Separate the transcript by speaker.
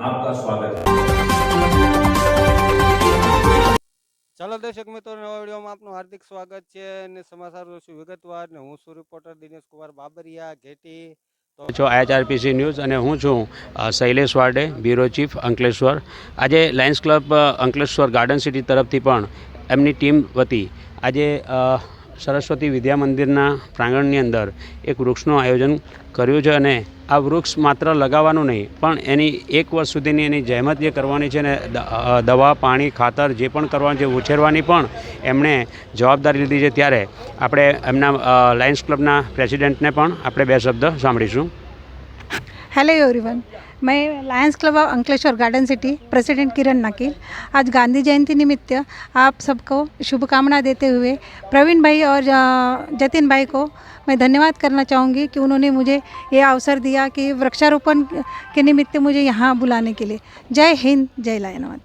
Speaker 1: आपका स्वागत है
Speaker 2: ચાલો દર્શક મિત્રો નવા વિડીયોમાં આપનું હાર્દિક સ્વાગત છે અને સમાચાર જોશું વિગતવાર ને હું છું રિપોર્ટર દિનેશ કુમાર બાબરિયા ઘેટી તો
Speaker 3: છો એચઆરપીસી ન્યૂઝ અને હું છું અ, શૈલેષ વાડે બ્યુરો ચીફ અંકલેશ્વર આજે લાયન્સ ક્લબ અ, અંકલેશ્વર ગાર્ડન સિટી તરફથી પણ એમની ટીમ વતી આજે અ, સરસ્વતી વિદ્યા મંદિરના પ્રાંગણની અંદર એક વૃક્ષનું આયોજન કર્યું છે અને આ વૃક્ષ માત્ર લગાવવાનું નહીં, પણ એની એક વર્ષ સુધીની એની જહેમત જે કરવાની છે ને દવા, પાણી, ખાતર જે પણ કરવાનું છે ઉછેરવાની પણ એમણે જવાબદારી લીધી છે. ત્યારે આપણે એમના લાયન્સ ક્લબના પ્રેસિડેન્ટને પણ આપણે બે શબ્દ સાંભળીશું.
Speaker 4: हेलो एवरीवन मैं Lions Club of Ankleshwar Garden City president Kiran Nakil आज गांधी जयंती निमित्त आप सबको शुभकामना देते हुए प्रवीण भाई और अ, जतिन भाई को मैं धन्यवाद करना चाहूँगी कि उन्होंने मुझे ये अवसर दिया कि वृक्षारोपण के निमित्त मुझे यहाँ बुलाने के लिए जय हिंद जय लायनवाद